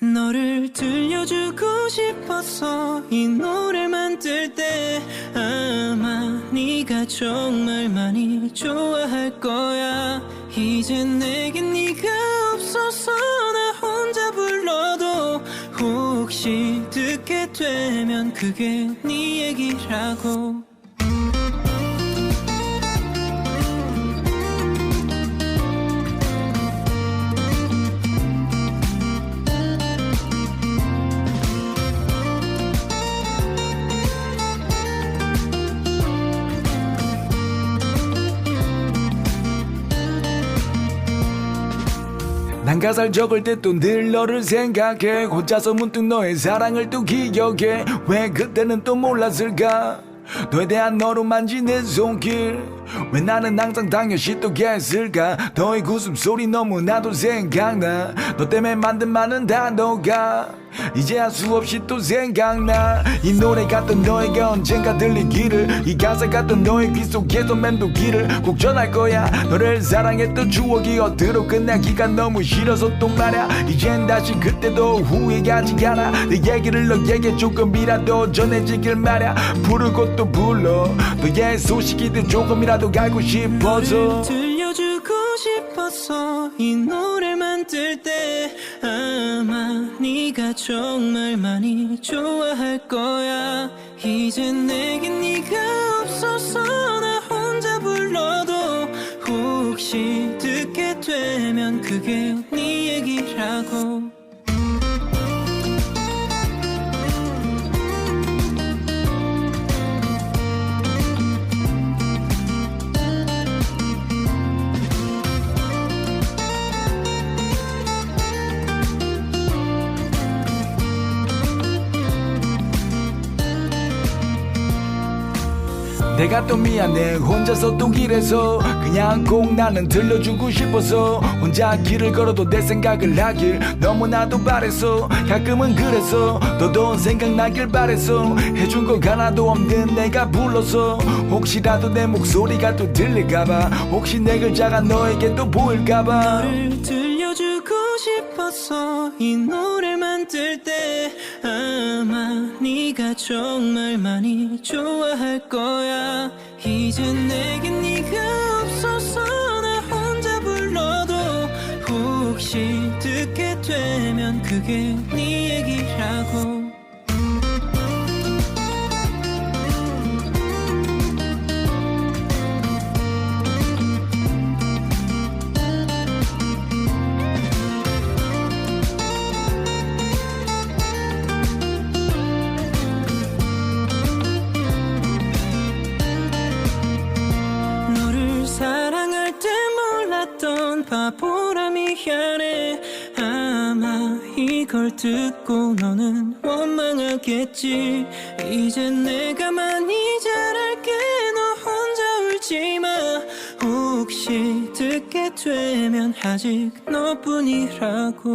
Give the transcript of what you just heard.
너를 들려주고 싶어서 이 노래 만들 때 아마 네가 정말 많이 좋아할 거야. 이제 내겐 네가 없어서 나 혼자 불러도 혹시 듣게 되면 그게 네 얘기라고 난 가사를 적을 때 또 늘 너를 생각해. 혼자서 문득 너의 사랑을 또 기억해. 왜 그때는 또 몰랐을까? 너에 대한 너로 만지는 손길. 왜 나는 항상 당연시 또 했을까? 너의 웃음소리 너무나도 생각나. 너 때문에 만든 많은 단어가 이제야 수없이 또 생각나. 이 노래 같던 너에게 언젠가 들리기를 이 가사 같던 너의 귀 속에서 맴돌기를 꼭 전할 거야. 너를 사랑했던 추억이 어디로 끝나기가 너무 싫어서 또 말야. 이젠 다시 그때도 후회하지 않아. 내 얘기를 너에게 조금이라도 전해지길 말야. 부르고 또 불러. 너의 소식이든 조금이라도 알고 싶어서 싶어서 이 노래 만들 때 아마 네가 정말 많이 좋아할 거야. 이제 내겐 네가 없어서 나 혼자 불러도 혹시 듣게 되면 그게 네 얘기라고 내가 또 미안해. 혼자서 또 길에서 그냥 꼭 나는 들려주고 싶어서 혼자 길을 걸어도 내 생각을 하길 너무나도 바랬어 가끔은 그래서 너도 생각나길 바랬어 해준 거 하나도 없는 내가 불러서 혹시라도 내 목소리가 또 들릴까봐 혹시 내 글자가 너에게 또 보일까봐 너를 들려주고 싶어서 이 노래 만 들 때 아마 정말 많이 좋아할 거야. 이제 내겐 네가 없어서 나 혼자 불러도 혹시 듣게 되면 그게 네 미안해. 아마 이걸 듣고 너는 원망하겠지. 이제 내가 많이 잘할게. 너 혼자 울지마. 혹시 듣게 되면 아직 너뿐이라고